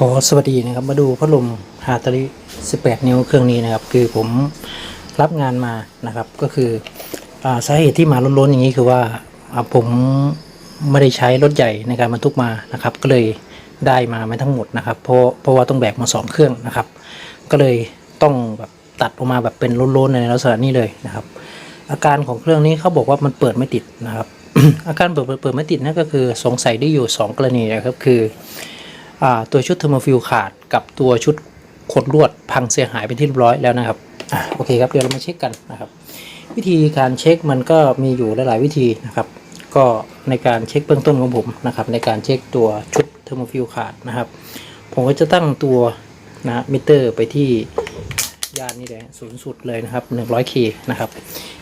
ขอสวัสดีนะครับมาดูพัดลมฮาตาริ 18 นิ้วเครื่องนี้นะครับ คือผมรับงานมานะครับ ก็คืออสาเหตุที่มาล้นๆอย่างนี้คือว่าผมไม่ได้ใช้รถใหญ่ในการบรรทุกมานะครับ ก็เลยได้มาไม่ทั้งหมดนะครับ เพราะเพราะว่าต้องแบกมาสองเครื่องนะครับ ก็เลยต้องแบบตัดออกมาแบบเป็นล้นๆในลักษณะนี้เลยนะครับ อาการของเครื่องนี้เขาบอกว่ามันเปิดไม่ติดนะครับ อาการเปิดเปิดไม่ติดนั่นก็คือสงสัยได้อยู่สองกรณีนะครับคือ ตัวชุดเทอร์โมฟิลขาดกับตัวชุดขดลวดพังเสียหายเป็นที่เรียบร้อยแล้วนะครับอะโอเคครับเดี๋ยวเรามาเช็คกันนะครับ วิธีการเช็คมันก็มีอยู่หลาย ๆ วิธีนะครับ ก็ในการเช็คเบื้องต้นของผมนะครับ ในการเช็คตัวชุดเทอร์โมฟิลขาดนะครับ ผมก็จะตั้งตัวนะมิเตอร์ไปที่ยานนี่เลยศูนย์สุดเลยนะครับ 100 k นะครับ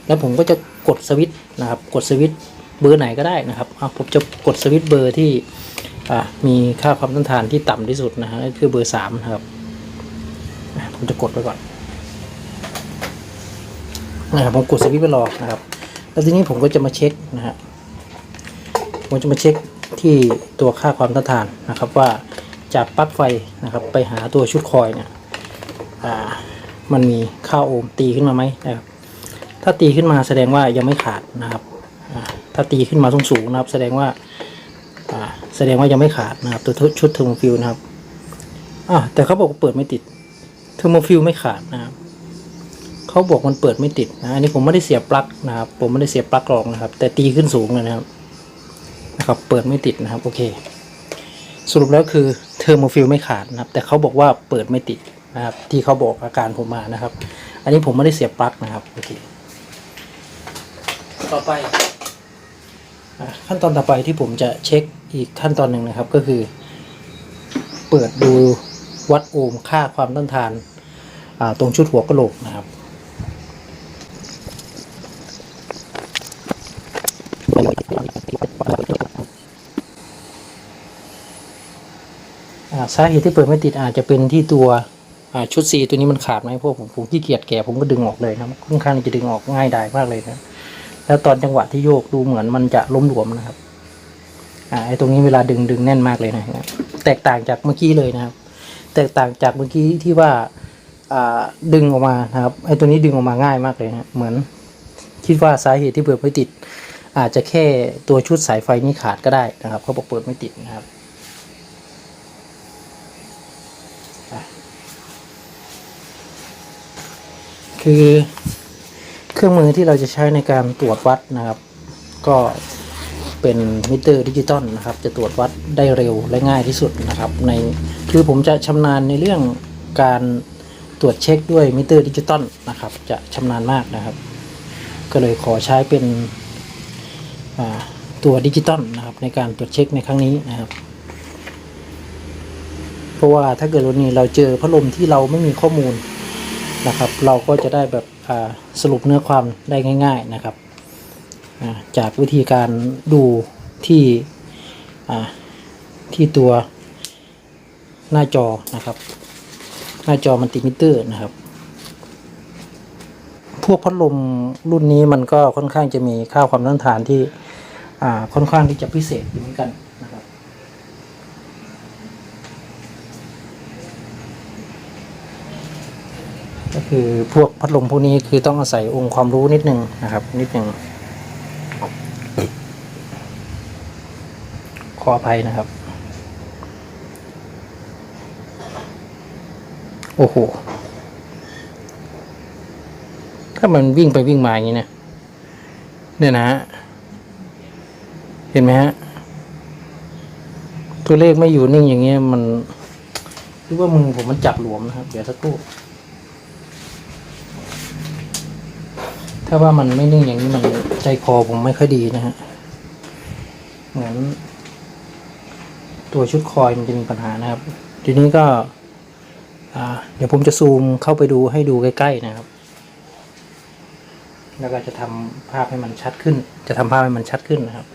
แล้วผมก็จะกดสวิตช์นะครับ กดสวิตช์เบอร์ไหนก็ได้นะครับผมจะกดสวิตช์เบอร์ที่ มีค่าความต้านทานที่ต่ำที่สุดนะฮะคือเบอร์สามนะครับผมจะกดไปก่อนนะครับผมกดสวิตช์ไปรอนะครับ แล้วทีนี้ผมก็จะมาเช็คนะฮะผมจะมาเช็คที่ตัวค่าความต้านทานนะครับว่าจากปลั๊กไฟนะครับ ไปหาตัวชุดคอยเนี่ยอ่ามันมีค่าโอห์มตีขึ้นมาไหมนะครับ ถ้าตีขึ้นมาแสดงว่ายังไม่ขาดนะครับถ้าตีขึ้นมาสูงๆนะครับ แสดงว่า อ่าแสดงว่ายังไม่ขาดนะครับ ตัวชุดเทอร์โมฟิลนะครับอ่าแต่เขาบอกเปิดไม่ติดเทอร์โมฟิลไม่ขาดนะครับเขาบอกมันเปิดไม่ติดนะอันนี้ผมไม่ได้เสียปลั๊กนะครับ ผมไม่ได้เสียปลั๊กรองนะครับ แต่ตีขึ้นสูงเลยนะครับนะครับ เปิดไม่ติดนะครับโอเค สรุปแล้วคือเทอร์โมฟิลไม่ขาดนะครับ แต่เขาบอกว่าเปิดไม่ติดนะครับ ที่เขาบอกอาการผมมานะครับ อันนี้ผมไม่ได้เสียปลั๊กนะครับโอเคต่อไปขั้นตอนต่อไปที่ผมจะเช็ค อีกขั้นตอนหนึ่งนะครับก็คือ เปิดดูวัดโอห์มค่าความต้านทานาตรงชุดหัวกะโหลกนะครับสาเหตุที่เปิดไม่ติดอาจจะเป็นที่ตัวชุดซีตัวนี้มันขาดไหมพราะผมผมขี้เกียจแกะผมก็ดึงออกเลยนะค่อนข้างจะดึงออกง่ายดายมากเลยนะแล้วตอนจังหวะที่โยกดูเหมือนมันจะล้มหลวมนะครับ อ่าไอ้ตรงนี้เวลาดึงดึงแน่นมากเลยนะแตกต่างจากเมื่อกี้เลยนะครับ แตกต่างจากเมื่อกี้ที่ว่าอ่าดึงออกมานะครับไอ้ตัวนี้ดึงออกมาง่ายมากเลยนะเหมือนคิดว่าสาเหตุที่เปิดไม่ติด อาจจะแค่ตัวชุดสายไฟนี้ขาดก็ได้นะครับเขาบอกเปิดไม่ติดนะครับคือเครื่องมือที่เราจะใช้ในการตรวจวัดนะครับ ก็ เป็นมิเตอร์ดิจิตอลนะครับจะตรวจวัดได้เร็วและง่ายที่สุดนะครับ ในคือผมจะชำนาญในเรื่องการตรวจเช็คด้วยมิเตอร์ดิจิตอลนะครับ จะชำนาญมากนะครับ ก็เลยขอใช้เป็นตัวดิจิตอลนะครับในการตรวจเช็คในครั้งนี้นะครับ เพราะว่าถ้าเกิดวันนี้เราเจอพัดลมที่เราไม่มีข้อมูลนะครับ เราก็จะได้แบบสรุปเนื้อความได้ง่าย ๆนะครับ จากวิธีการดูที่ที่ตัวหน้าจอนะครับ หน้าจอมันติมิเตอร์นะครับ พวกพัดลมรุ่นนี้มันก็ค่อนข้างจะมีค่าความต้านทานที่ค่อนข้างที่จะพิเศษอยู่เหมือนกันนะครับก็คือพวกพัดลมพวกนี้คือต้องอาศัยองค์ความรู้นิดนึงนะครับ นิดนึง ขออภัยนะครับ โอ้โห ถ้ามันวิ่งไปวิ่งมาอย่างนี้นะเนี่ยนะฮะ เห็นไหมฮะ ตัวเลขไม่อยู่นิ่งอย่างเงี้ยมันคิดว่ามือผมมันจับหลวมนะครับ เดี๋ยวสักครู่ ถ้าว่ามันไม่นิ่งอย่างนี้มันใจคอผมไม่ค่อยดีนะฮะ เหมือน ตัวชุดคอยมันจะมีปัญหานะครับ ทีนี้ก็เดี๋ยวผมจะซูมเข้าไปดูให้ดูใกล้ๆนะครับ แล้วก็จะทำภาพให้มันชัดขึ้น จะทำภาพให้มันชัดขึ้นนะครับ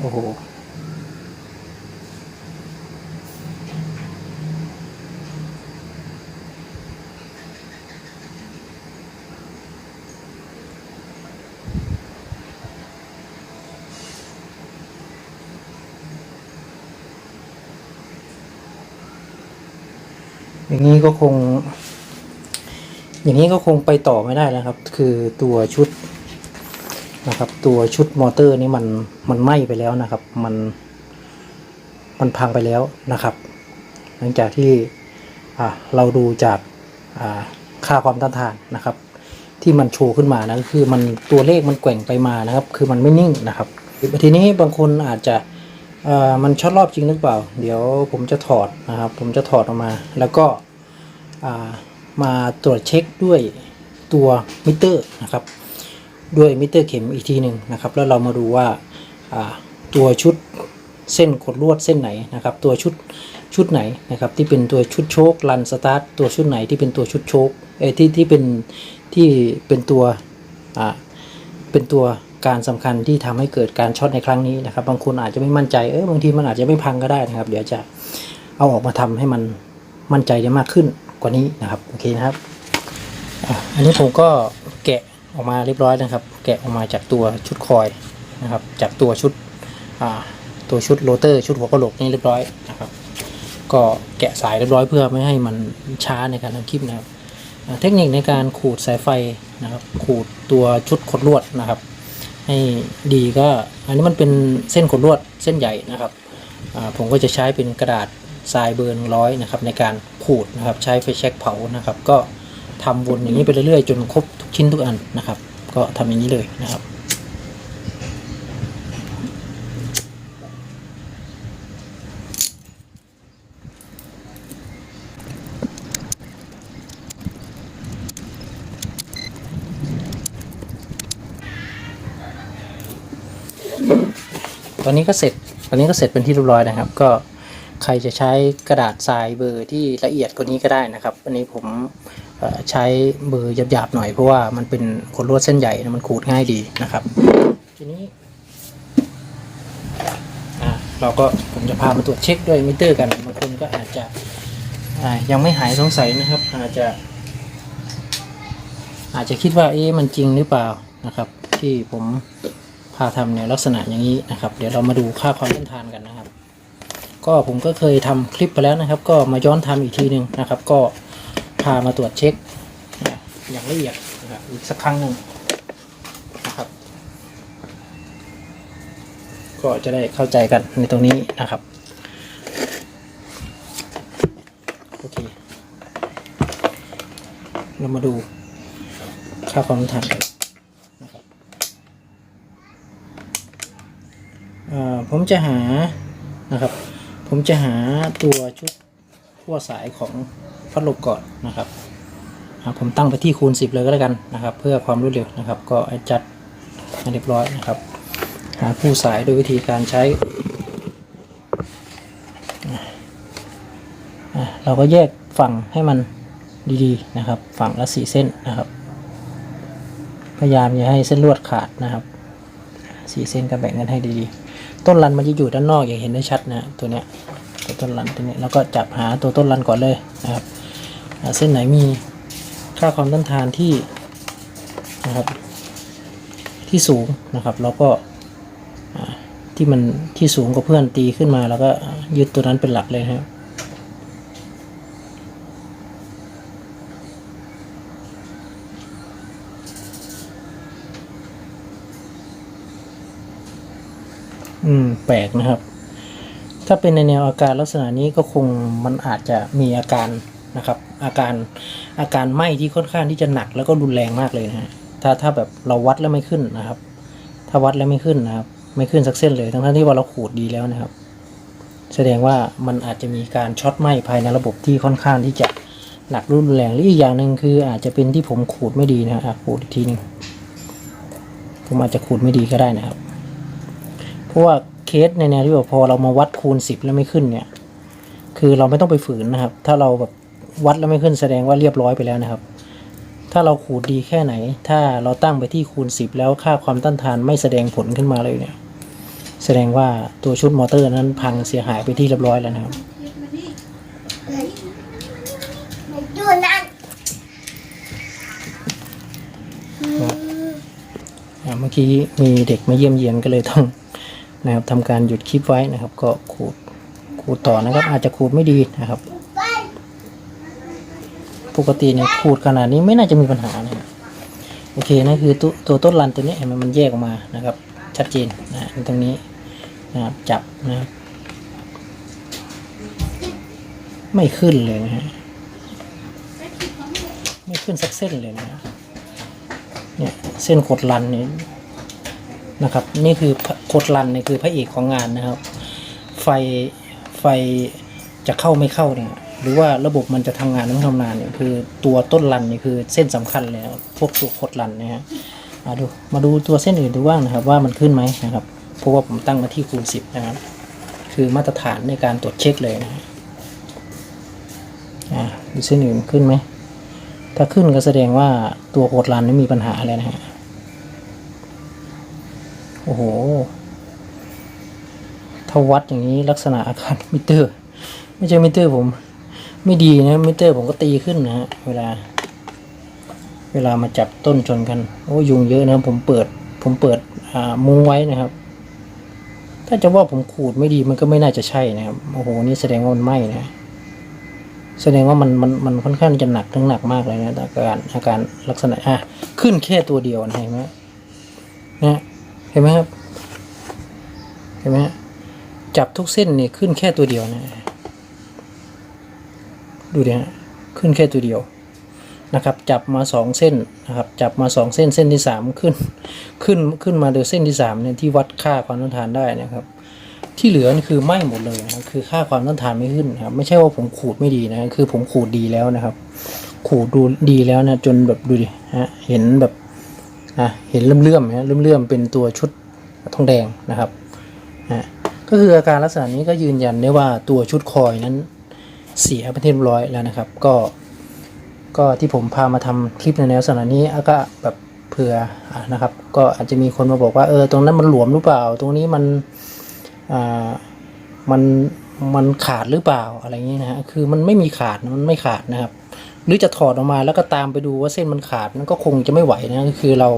โอ้โห นี้ก็คง อย่างนี้ก็คงไปต่อไม่ได้แล้วครับ คือตัวชุดนะครับ ตัวชุดมอเตอร์นี่มันมันไหม้ไปแล้วนะครับ มันมันพังไปแล้วนะครับ หลังจากที่อ่าเราดูจากอ่าค่าความต้านทานนะครับ ที่มันโชว์ขึ้นมานะก็คือมันตัวเลขมันแกว่งไปมานะครับ คือมันไม่นิ่งนะครับทีนี้บางคนอาจจะอ่อมันช็อตรอบจริงหรือเปล่า เดี๋ยวผมจะถอดนะครับ ผมจะถอดออกมา แล้วก็ มาตรวจเช็คด้วยตัวมิเตอร์นะครับ ด้วยมิเตอร์เข็มอีกทีหนึ่งนะครับ แล้วเรามาดูว่าาตัวชุดเส้นขดลวดเส้นไหนนะครับ ตัวชุดชุดไหนนะครับ ที่เป็นตัวชุดโชครันสตาร์ทตัวชุดไหนที่เป็นตัวชุดโชคเอที่ที่เป็นที่เป็นตัวอ่าเป็นตัวการสำคัญที่ทำให้เกิดการช็อตในครั้งนี้นะครับ บางคนอาจจะไม่มั่นใจเออบางทีมันอาจจะไม่พังก็ได้นะครับ เดี๋ยวจะเอาออกมาทำให้มันมั่นใจได้มากขึ้น กว่านี้นะครับโอเคนะครับอันนี้ผมก็แกะออกมาเรียบร้อยนะครับ แกะออกมาจากตัวชุดคอยนะครับ จากตัวชุดตัวชุดโรเตอร์ชุดหัวกะโหลกนี่เรียบร้อยนะครับ ก็แกะสายเรียบร้อยเพื่อไม่ให้มันช้าในการทำคลิปนะครับเทคนิคในการขูดสายไฟนะครับ ขูดตัวชุดขดลวดนะครับ ให้ดีก็อันนี้มันเป็นเส้นขดลวดเส้นใหญ่นะครับผมก็จะใช้เป็นกระดาษ ทรายเบอร์นร้อยนะครับในการขูดนะครับใช้ไฟแช็กเผานะครับ ก็ทำวนอย่างนี้ไปเรื่อยๆ จนครบทุกชิ้นทุกอันนะครับ ก็ทำอย่างนี้เลยนะครับตอนนี้ก็เสร็จตอนนี้ก็เสร็จเป็นที่เรียบร้อยนะครับ ก็ ใครจะใช้กระดาษทรายเบอร์ที่ละเอียดกว่านี้ก็ได้นะครับอันนี้ผมใช้เบอร์หยาบๆหน่อยเพราะว่ามันเป็นขนลวดเส้นใหญ่นะมันขูดง่ายดีนะครับ ทีนี้เราก็ผมจะพามาตรวจเช็คด้วยมิเตอร์กันบางคนก็อาจจะยังไม่หายสงสัยนะครับ อาจจะ อาจจะคิดว่าเอ๊ะมันจริงหรือเปล่านะครับ ที่ผมพาทำในลักษณะอย่างนี้นะครับ เดี๋ยวเรามาดูค่าความต้านทานกันนะครับ ก็ผมก็เคยทำคลิปไปแล้วนะครับ ก็มาย้อนทำอีกทีหนึ่งนะครับ ก็พามาตรวจเช็ค อย่างละเอียดนะครับอีกสักครั้งหนึ่งนะครับ ก็จะได้เข้าใจกันในตรงนี้นะครับโอเคเรามาดูค่าความทันผมจะหานะครับ ผมจะหาตัวชุดขั้วสายของพัดลมก่อนนะครับผมตั้งไปที่คูณ 10 เลยก็แล้วกันนะครับ เพื่อความรวดเร็วนะครับ ก็จัดให้เรียบร้อยนะครับ หาคู่สายโดยวิธีการใช้ เราก็แยกฝั่งให้มันดีๆนะครับ ฝั่งละสี่เส้นนะครับ พยายามอย่าให้เส้นลวดขาดนะครับสี่เส้นก็แบ่งกันให้ดีๆ ต้นรันมันจะอยู่ด้านนอกอย่างเห็นได้ชัดนะตัวเนี้ยตัวต้นรันตัวเนี้ยแล้วก็จับหาตัวต้นรันก่อนเลยนะครับเส้นไหนมีค่าความต้านทานที่นะครับที่สูงนะครับเราก็ที่มันที่สูงกว่าเพื่อนตีขึ้นมา แล้วก็ยึดตัวนั้นเป็นหลักเลยนะครับ ปลกนะครับ ถ้าเป็นในแนวอาการลักษณะนี้ก็คงมันอาจจะมีอาการนะครับ อาการอาการไหม้ที่ค่อนข้างที่จะหนักแล้วก็รุนแรงมากเลยนะฮะถ้าถ้าแบบเราวัดแล้วไม่ขึ้นนะครับ ถ้าวัดแล้วไม่ขึ้นนะครับ ไม่ขึ้นสักเส้นเลย ทั้งที่ว่าเราขูดดีแล้วนะครับ แสดงว่ามันอาจจะมีการช็อตไหม้ภายในระบบที่ค่อนข้างที่จะหนักรุนแรงหรืออีกอย่างหนึ่งคืออาจจะเป็นที่ผมขูดไม่ดีนะฮะอะขูดอีกทีหนึงผมอาจจะขูดไม่ดีก็ได้นะครับ เพราะว่า สในแนวที่ว่าพอเรามาวัดคูณสิบแล้วไม่ขึ้นเนี่ย คือเราไม่ต้องไปฝืนนะครับ ถ้าเราแบบวัดแล้วไม่ขึ้นแสดงว่าเรียบร้อยไปแล้วนะครับ ถ้าเราขูดดีแค่ไหน ถ้าเราตั้งไปที่คูณสิบแล้วค่าความต้านทานไม่แสดงผลขึ้นมาเลยเนี่ย แสดงว่าตัวชุดมอเตอร์นั้นพังเสียหายไปที่เรียบร้อยแล้วนะครับ ดูนั่นอ่าเมื่อกี้มีเด็กมาเยี่ยมเยียนก็เลยต้อง นะครับทำการหยุดคลิปไว้นะครับ ก็ขูดขูดต่อนะครับ อาจจะขูดไม่ดีนะครับ ปกติเนี่ยขูดขนาดนี้ไม่น่าจะมีปัญหานะครับโอเคนั่นคือตัวตัวต้นรันตัวนี้เห็นไหมมันแยกออกมานะครับ ชัดเจนนะตรงนี้นะครับจับนะครับไม่ขึ้นเลยนะฮะไม่ขึ้นสักเส้นเลยนะฮะเนี่ยเส้นขดรันนี่ นะครับ นี่คือขดรันนี่คือพระเอกของงานนะครับ ไฟไฟจะเข้าไม่เข้าเนี่ยหรือว่าระบบมันจะทำงานหรือไม่ทำงานเนี่ยคือตัวต้นรันเนี่ยคือเส้นสำคัญเลยพวกตัวขดรันนะฮะมาดูมาดูตัวเส้นอื่นดูบ้างนะครับ ว่ามันขึ้นไหมนะครับเพราะว่าผมตั้งมาที่คูณสิบนะครับ คือมาตรฐานในการตรวจเช็คเลยนะฮะอ่าดูเส้นอื่นขึ้นไหมถ้าขึ้นก็แสดงว่าตัวโคดรันนี่มีปัญหาอะไรนะฮะ โอ้โห ถ้าวัดอย่างนี้ลักษณะอาการมิเตอร์ ไม่ใช่มิเตอร์ผม ไม่ดีนะมิเตอร์ผมก็ตีขึ้นนะฮะเวลา เวลามาจับต้นชนกัน โอ้ยุงเยอะนะผมเปิด ผมเปิดอ่ามุ้งไว้นะครับ ถ้าจะว่าผมขูดไม่ดีมันก็ไม่น่าจะใช่นะครับ โอ้โห นี่แสดงว่ามันไหม้นะ แสดงว่ามันมันมันค่อนข้างจะหนักทั้งหนักมากเลยนะอาการอาการลักษณะอะขึ้นแค่ตัวเดียวนะเห็นไหมนะ ห็นไหมครับ เห็นไหมจับทุกเส้นนี่ขึ้นแค่ตัวเดียวนะ ดูดิฮะขึ้นแค่ตัวเดียวนะครับ จับมาสองเส้นนะครับ จับมาสองเส้นเส้นที่สามขึ้น ขึ้นขึ้นมาเดี๋ยเส้นที่สามเนี่ยที่วัดค่าความต้านทานได้นะครับ ที่เหลือนี่คือไหม้หมดเลยนะค,คือค่าความต้านทานไม่ขึ้นครับ ไม่ใช่ว่าผมขูดไม่ดีนะ คือผมขูดดีแล้วนะครับ ขูดดูดีแล้วนะจนแบบดูดิฮะเห็นแบบ อะเห็นเลื่อมๆนะเลื่อมๆเป็นตัวชุดทองแดงนะครับนะก็คืออาการลักษณะนี้ก็ยืนยันได้ว่าตัวชุดคอยนั้นเสียไปที่เรียบร้อยแล้วนะครับ ก็ก็ที่ผมพามาทำคลิปในแนวลักษณะนี้ก็แบบเผื่ออนะครับ ก็อาจจะมีคนมาบอกว่าเออตรงนั้นมันหลวมหรือเปล่า ตรงนี้มันอ่ามันมันขาดหรือเปล่าอะไรอย่างนี้นะฮะคือมันไม่มีขาดมันไม่ขาดนะครับ หรือจะถอดออกมาแล้วก็ตามไปดูว่าเส้นมันขาดมันก็คงจะไม่ไหวนะก็คือเรา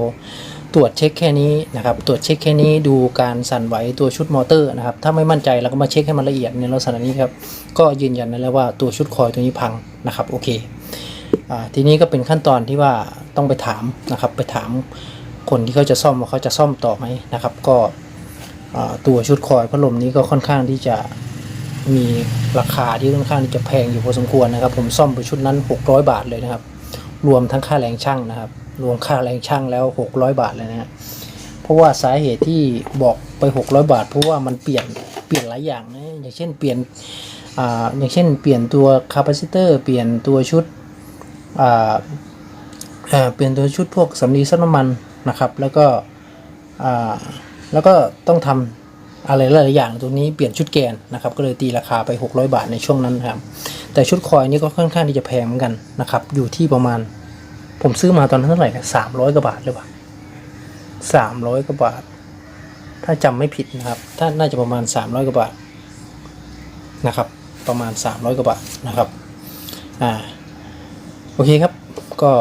ตรวจเช็คแค่นี้นะครับ ตรวจเช็คแค่นี้ดูการสั่นไหวตัวชุดมอเตอร์นะครับ ถ้าไม่มั่นใจเราก็มาเช็คให้มันละเอียดในลักษณะนี้ครับ ก็ยืนยันได้แล้วว่าตัวชุดคอยตัวนี้พังนะครับ โอเคอทีนี้ก็เป็นขั้นตอนที่ว่าต้องไปถามนะครับ ไปถามคนที่เขาจะซ่อมว่าเขาจะซ่อมต่อไหมนะครับ ก็ตัวชุดคอยพัดลมนี้ก็ค่อนข้างที่จะ มีราคาที่ค่อนข้างจะแพงอยู่พอสมควรนะครับ ผมซ่อมไปชุดนั้น 600 บาทเลยนะครับ รวมทั้งค่าแรงช่างนะครับ รวมค่าแรงช่างแล้ว 600 บาทเลยนะฮะเพราะว่าสาเหตุที่บอกไป 600 บาท เพราะว่ามันเปลี่ยนเปลี่ยนหลายอย่างนะอย่างเช่นเปลี่ยนอ่าอย่างเช่น เปลี่ยนตัวคาปาซิเตอร์เปลี่ยนตัวชุดอ่าเปลี่ยนตัวชุดพวกสำลีซับน้ำมันนะครับ แล้วก็อ่าแล้วก็ต้องทำ อะไรหลายๆอย่างตรงนี้เปลี่ยนชุดแกนนะครับก็เลยตีราคาไป 600 บาทในช่วงนั้นครับแต่ชุดคอยนี่ก็ค่อนข้างที่จะแพงเหมือนกันนะครับอยู่ที่ประมาณ ผมซื้อมาตอนนั้นเท่าไหร่สามร้อยกว่าบาทหรือเปล่าสามร้อยกว่าบาท ถ้าจำไม่ผิดนะครับถ้าน่าจะประมาณสามร้อยกว่าบาทนะครับประมาณสามร้อยกว่าบาทนะครับ อ่า โอเคครับ ก็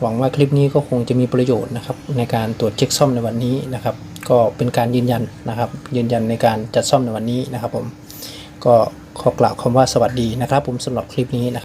หวังว่าคลิปนี้ก็คงจะมีประโยชน์นะครับ ในการตรวจเช็คซ่อมในวันนี้นะครับ ก็เป็นการยืนยันนะครับ ยืนยันในการจัดซ่อมในวันนี้นะครับผมก็ขอกล่าวคำว่าสวัสดีนะครับ ผมสำหรับคลิปนี้นะครับ